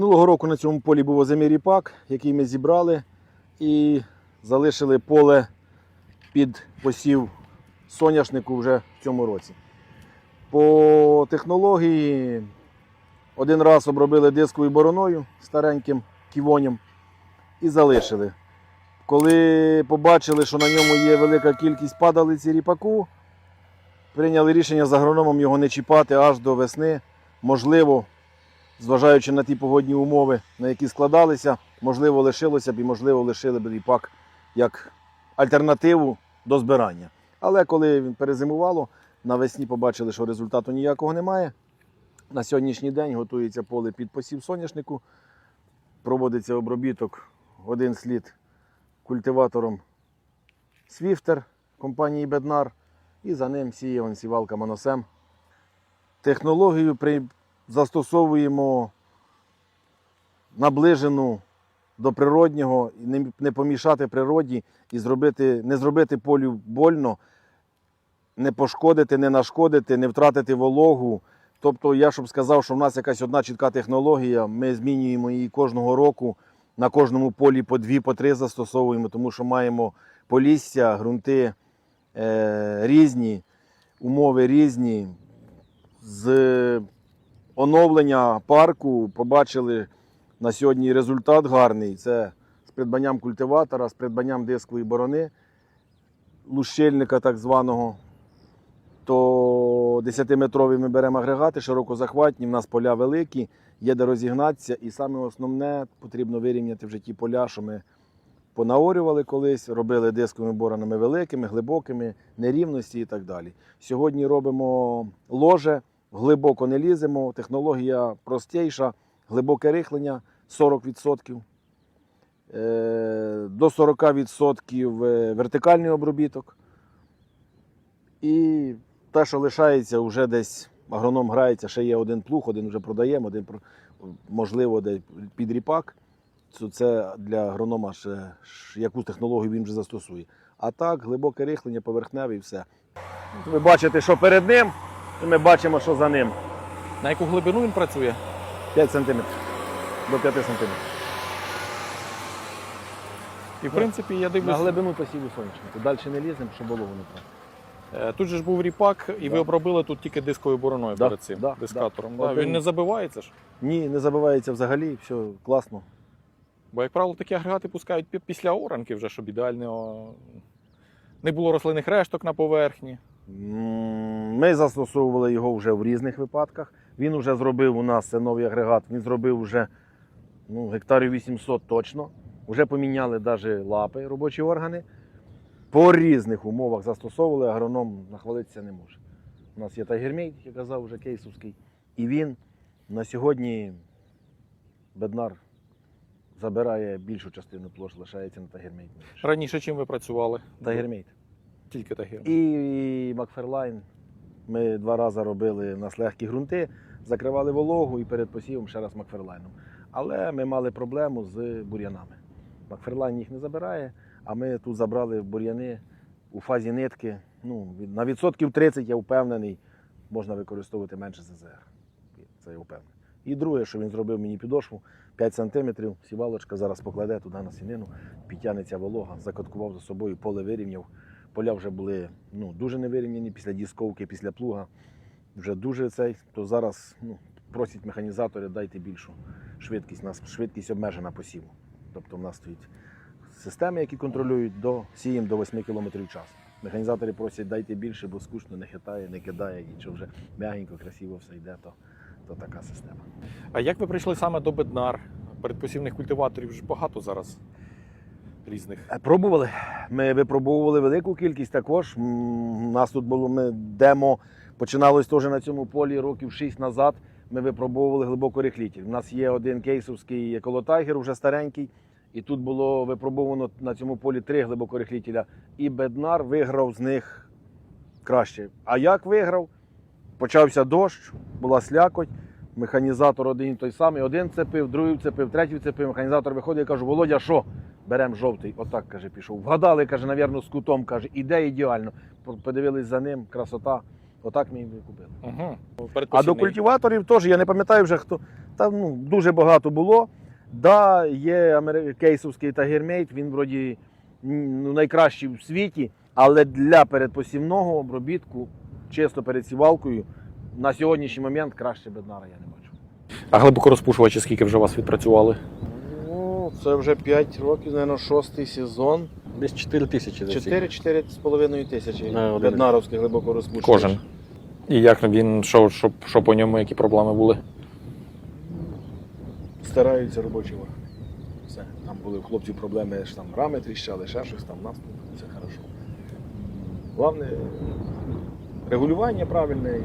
Минулого року на цьому полі був озимий ріпак, який ми зібрали і залишили поле під посів соняшнику вже в цьому році. По технології один раз обробили дисковою бороною стареньким ківонем і залишили. Коли побачили, що на ньому є велика кількість падалиці ріпаку, прийняли рішення з агрономом його не чіпати аж до весни. Можливо, зважаючи на ті погодні умови, на які складалися, можливо, лишилося б і можливо лишили б ріпак як альтернативу до збирання. Але коли він перезимувало, навесні побачили, що результату ніякого немає. На сьогоднішній день готується поле під посів соняшнику, проводиться обробіток один слід культиватором Свіфтер компанії Беднар і за ним сіє сівалка Моносем. Технологію. Застосовуємо наближену до природнього, не, помішати природі і зробити, не зробити полю больно, не пошкодити, не нашкодити, не втратити вологу. Тобто, я щоб сказав, що в нас якась одна чітка технологія, ми змінюємо її кожного року. На кожному полі по дві, по три застосовуємо, тому що маємо полісся, ґрунти е, різні, умови різні. З оновлення парку побачили на сьогодні результат гарний. Це з придбанням культиватора, з придбанням дискової борони, лущильника так званого. То 10-метрові ми беремо агрегати, широкозахватні, в нас поля великі, є де розігнатися. І саме основне потрібно вирівняти вже ті поля, що ми понаорювали колись, робили дисковими боронами великими, глибокими, нерівності і так далі. Сьогодні робимо ложе, глибоко не ліземо, технологія простіша, глибоке рихлення 40%. е, До 40% е, вертикальний обробіток. І те, що лишається, вже десь агроном грається, ще є один плуг, один вже продаємо, один можливо де під ріпак. Це- для агронома ще яку технологію він вже застосує. А так, глибоке рихлення, поверхневе і все. Ви бачите, що перед ним, і ми бачимо, що за ним. На яку глибину він працює? 5 см. До 5 см. І в принципі, я На дивлюся, глибину посіву сонячнику. Далі не ліземо, щоб вологу не брати. е, тут же ж був ріпак, і ви обробили тут тільки дисковою бороною Да, перед цим да, дискатором. да. Да. Він не забивається ж. Ні, не забивається взагалі, все класно. Бо, як правило, такі агрегати пускають після оранки, вже, щоб ідеально не було рослинних решток на поверхні. М, Ми застосовували його вже в різних випадках. Він вже зробив у нас це новий агрегат, він зробив вже ну, гектарів 800 точно. Вже поміняли навіть лапи, робочі органи. По різних умовах застосовували, агроном нахвалитися не може. У нас є тайгермейт, як я казав, вже кейсовський. І він на сьогодні беднар забирає більшу частину площ, лишається на тайгермейт. Раніше чим ви працювали? Тайгермейт. Тільки тагір. І Макферлайн. Ми два рази робили у нас легкі ґрунти, закривали вологу і перед посівом ще раз Макферлайном. Але ми мали проблему з бур'янами. Макферлайн їх не забирає, а ми тут забрали бур'яни у фазі нитки. Ну, на відсотків 30 я впевнений, можна використовувати менше ЗЗР. Це я впевнений. І друге, що він зробив мені підошву 5 см, сівалочка зараз покладе туди на сінину, підтягнеться волога, закоткував за собою, поле вирівняв. Поля вже були ну, дуже невирівняні після дісковки, після плуга. Вже дуже цей. То зараз ну, просять механізатори, дайте більшу швидкість. У нас швидкість обмежена посіву. Тобто в нас стоїть системи, які контролюють до сієм до 8 км в час. Механізатори просять дайте більше, бо скучно не хитає, не кидає, нічого вже м'ягенько, красиво все йде, то, то така система. А як ви прийшли саме до беднар? Передпосівних культиваторів ж багато зараз різних. Е, Пробували. Ми випробовували велику кількість також. У нас тут було ми демо, починалось теж на цьому полі років 6 назад. Ми випробовували глибокорихлітель. У нас є один кейсовський еколотайгер, вже старенький. І тут було випробовано на цьому полі три глибокорихлітеля. І Беднар виграв з них краще. А як виграв? Почався дощ, була слякоть. Механізатор один той самий, один цепив, другий вцепив, третій вцепив. Механізатор виходить і каже: Володя, що? Беремо жовтий. Отак каже, пішов. Вгадали, каже, навірно, з кутом, каже, іде ідеально. Подивились за ним, красота. Отак ми і купили. Угу. А до культиваторів теж, я не пам'ятаю вже хто. Та, ну, дуже багато було. Да, є кейсовський тагермейт, він вроді ну, найкращий в світі, але для передпосівного обробітку, чисто перед сівалкою, на сьогоднішній момент краще беднара я не бачу. А глибокорозпушувачі скільки вже у вас відпрацювали? Ну, це вже 5 років, мабуть, шостий сезон. Десь 4 тисячі за ці. 4-4,5 тисячі На один глибоко розпушувач. Кожен. І як він, що, що, що по ньому, які проблеми були? Стараються робочі органи. Все. Там були у хлопців проблеми, що там рами тріщали, ще щось там, нас тут все хорошо. Головне регулювання правильне і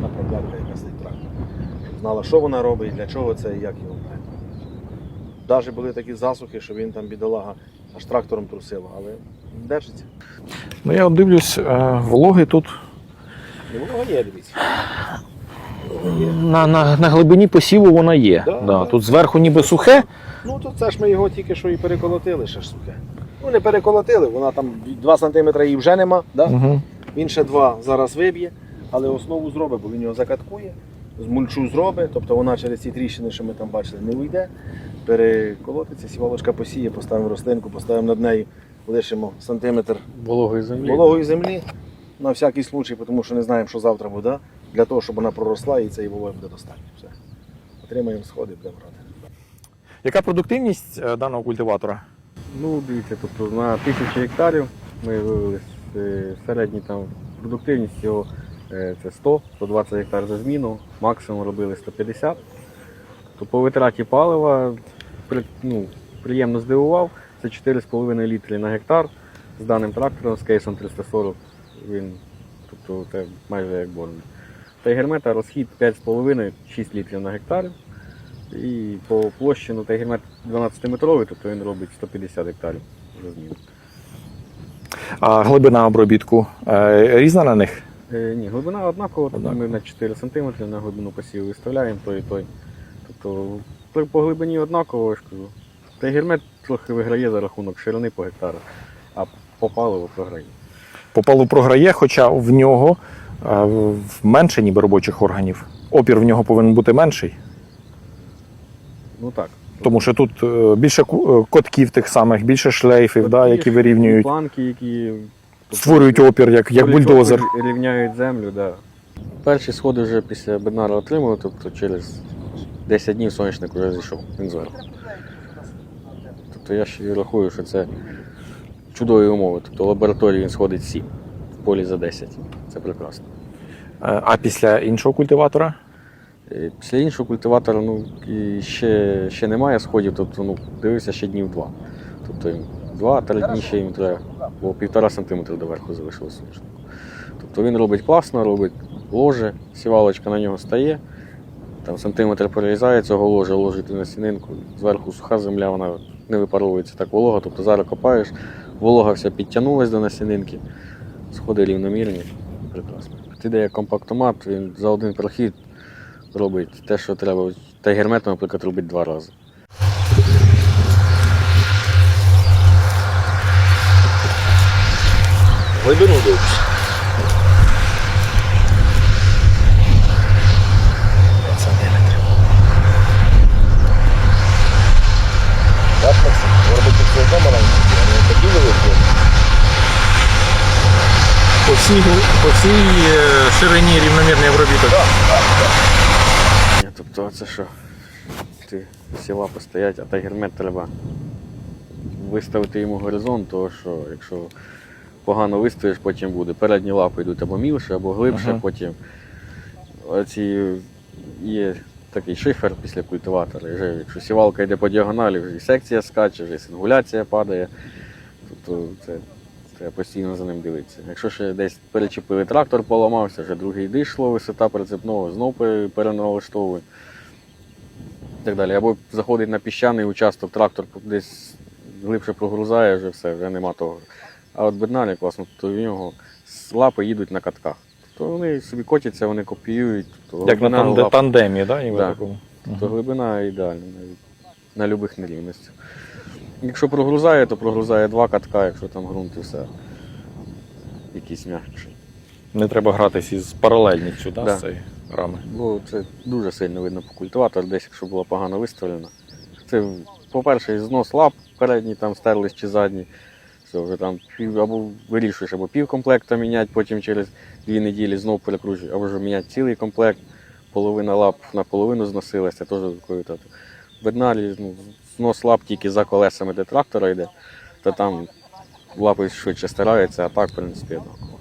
та проблемка, яка стоїть трактор. Знала, що вона робить, для чого це і як його. Навіть були такі засухи, що він там бідолага аж трактором трусило, але держиться. Ну я от дивлюсь, е, вологи тут І воно є, дивіться. На, на, на глибині посіву вона є. Да, Да. Тут зверху ніби сухе. Ну то це ж ми його тільки що і переколотили, ще ж сухе. Ну не переколотили, вона там 2 см її вже нема. Да? Угу. Він ще два зараз виб'є, але основу зробить, бо він його закаткує, з мульчу зробить, тобто вона через ці тріщини, що ми там бачили, не уйде. Переколотиться, сівалочка посіє, поставимо рослинку, поставимо над нею, лишимо сантиметр Вологої землі. вологої землі на всякий случай, тому що не знаємо, що завтра буде, для того, щоб вона проросла і цієї вологи буде достатньо. Все. Отримаємо сходи, будемо брати. Яка продуктивність е, даного культиватора? Ну, дивіться, тобто на тисячу гектарів ми вивели е, середній там продуктивність його це 100-120 гектар за зміну, максимум робили 150. То по витраті палива ну, приємно здивував. Це 4,5 літри на гектар з даним трактором, з кейсом 340. Він, тобто це майже як борний. Та гермета розхід 5,5-6 літрів на гектар. І по площі ну, Тайгермет 12-метровий, тобто він робить 150 гектарів за зміну. А глибина обробітку е, різна на них? Е, ні, глибина однакова, тобто ми на 4 см на глибину посіву виставляємо той і той. Тобто по- по глибині однаково, я ж кажу. Тайгермет трохи виграє за рахунок ширини по гектару, а по паливу програє. Попалу програє, хоча в нього е, менше ніби робочих органів. Опір в нього повинен бути менший, Ну так. тому що тут е, більше котків тих самих, більше шлейфів, да, Тобто які вирівнюють, Планки, які створюють опір, як, як бульдозер. Рівняють землю, да. Перші сходи вже після Беднара отримали, тобто через 10 днів сонячник вже зійшов, він зверху. Тобто я ще рахую, що це чудові умови. Тобто в лабораторії він сходить 7, в полі за 10. Це прекрасно. Е, А після іншого культиватора? Е, Після іншого культиватора ну, і ще, ще немає сходів, тобто ну, дивився ще днів два. Тобто два-три дні ще їм треба, бо півтора сантиметра доверху залишилося соняшнику. Тобто він робить класно, робить ложе, сівалочка на нього стає, там сантиметр перерізає цього ложа, ложить на сінинку, зверху суха земля, вона не випаровується так волога. Тобто зараз копаєш, волога вся підтягнулась до насінинки, сходи рівномірні, прекрасно. Іде як компактомат, він за один прохід робить те, що треба. Та герметом, наприклад, робить два рази. Глибину дивишся. Так, Максим, робити все одно маленькі, а не такі великі. По всій, по всій е, ширині рівномірний обробіток. Ні, Тобто це що? Ти всі лапи стоять, а та гермет треба виставити йому горизонт, тому що якщо погано виставиш, потім буде. Передні лапи йдуть або мілше, або глибше, Ага. потім оці є такий шифер після культиватора. І вже, якщо сівалка йде по діагоналі, вже і секція скаче, вже і сингуляція падає. Тобто це треба постійно за ним дивитися. Якщо ще десь перечепили трактор, поламався, вже другий дійшло, висота прицепного, знов переналаштовує. І так далі. Або заходить на піщаний участок, трактор десь глибше прогрузає, вже все, вже нема того. А от бедналі класно, то в нього лапи їдуть на катках. Тобто вони собі котяться, вони копіюють. Тобто Як на лап- тандемі, да, ніби Да. такому. то глибина ідеальна навіть на будь-яких нерівностях. Якщо прогрузає, то прогрузає два катка, якщо там ґрунт і все. Якийсь м'якший. Не треба гратись із паралельністю, да, Да. з цією. рами. Бо це дуже сильно видно по культиватору, десь якщо була погано виставлена. Це, по-перше, знос лап передній там стерлись чи задні. Все, вже там пів, або вирішуєш, або пів комплекта міняти, потім через дві неділі знову перекручуєш, або ж міняти цілий комплект, половина лап наполовину зносилася, теж. То, видна, ну, знос лап тільки за колесами, де трактора йде, то там лапи швидше стараються, а так, в принципі, однаково.